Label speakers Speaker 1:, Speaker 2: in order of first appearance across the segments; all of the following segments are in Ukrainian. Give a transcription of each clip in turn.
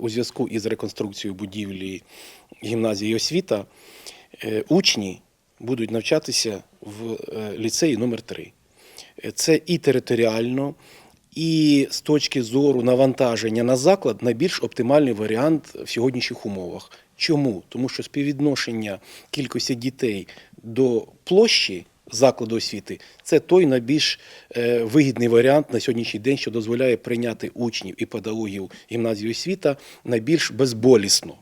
Speaker 1: у зв'язку із реконструкцією будівлі гімназії освіта е, учні будуть навчатися в е, ліцеї номер 3 Це і територіально, і з точки зору навантаження на заклад найбільш оптимальний варіант в сьогоднішніх умовах. Чому? Тому що співвідношення кількості дітей до площі закладу освіти це той найбільш е, вигідний варіант на сьогоднішній день, що дозволяє прийняти учнів і педагогів гімназії освіта найбільш безболісно.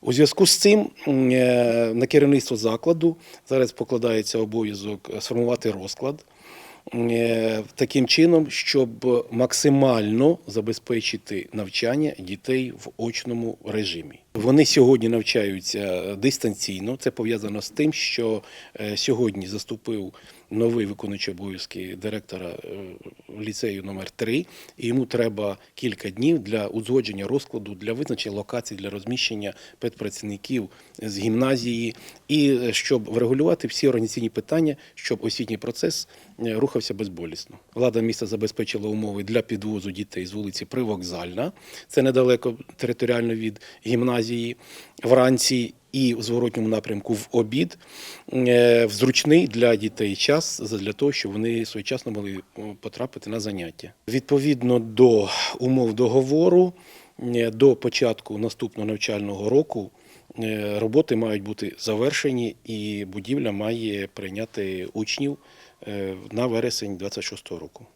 Speaker 1: У зв'язку з цим е, на керівництво закладу зараз покладається обов'язок е, сформувати розклад таким чином, щоб максимально забезпечити навчання дітей в очному режимі. Вони сьогодні навчаються дистанційно. Це пов'язано з тим, що е, сьогодні заступив новий виконуючий обов'язки директора е, ліцею номер 3 і йому треба кілька днів для узгодження розкладу, для визначення локацій, для розміщення педпрацівників з гімназії, і е, щоб врегулювати всі організаційні питання, щоб освітній процес рухався безболісно. Влада міста забезпечила умови для підвозу дітей з вулиці Привокзальна, це недалеко територіально від гімназії, вранці і в зворотньому напрямку в обід е, в зручний для дітей час для того, щоб вони своєчасно могли е, потрапити на заняття. Відповідно до умов договору, е, до початку наступного навчального року роботи мають бути завершені, і будівля має прийняти учнів на вересень 26 року.